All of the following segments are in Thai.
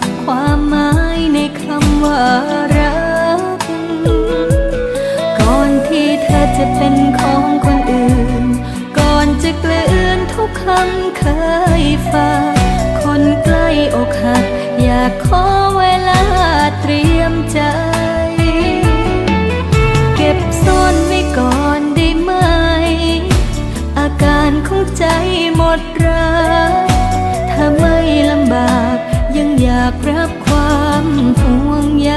ดความหมายในคำว่ารัก ก่อนที่เธอจะเป็นของคนอื่น ก่อนจะเกลื่อนทุกคำเคยฝากคนใกล้อกหัก อยากขอเวลาเตรียมใจ เก็บซ่อนไว้ก่อนได้ไหม อาการของใจหมดรักถ้าไม่ อยากรับความห่วงใย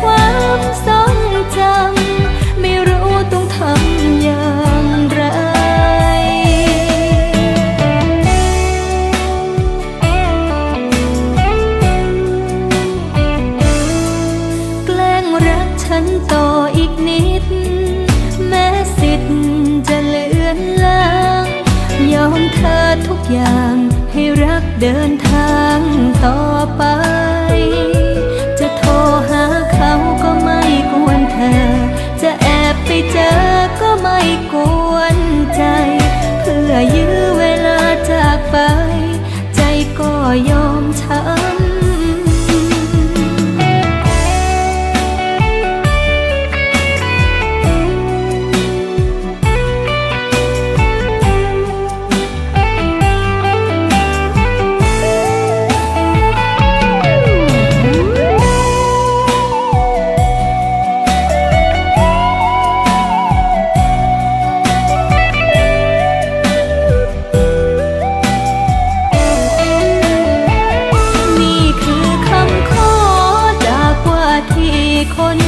ความทรงจำไม่รู้ต้องทำอย่างไร แกล้งรักฉันต่ออีกนิด แม้สิทธิ์จะเลือนลาง ยอมเธอทุกอย่างให้รักเดินทางต่อไป คน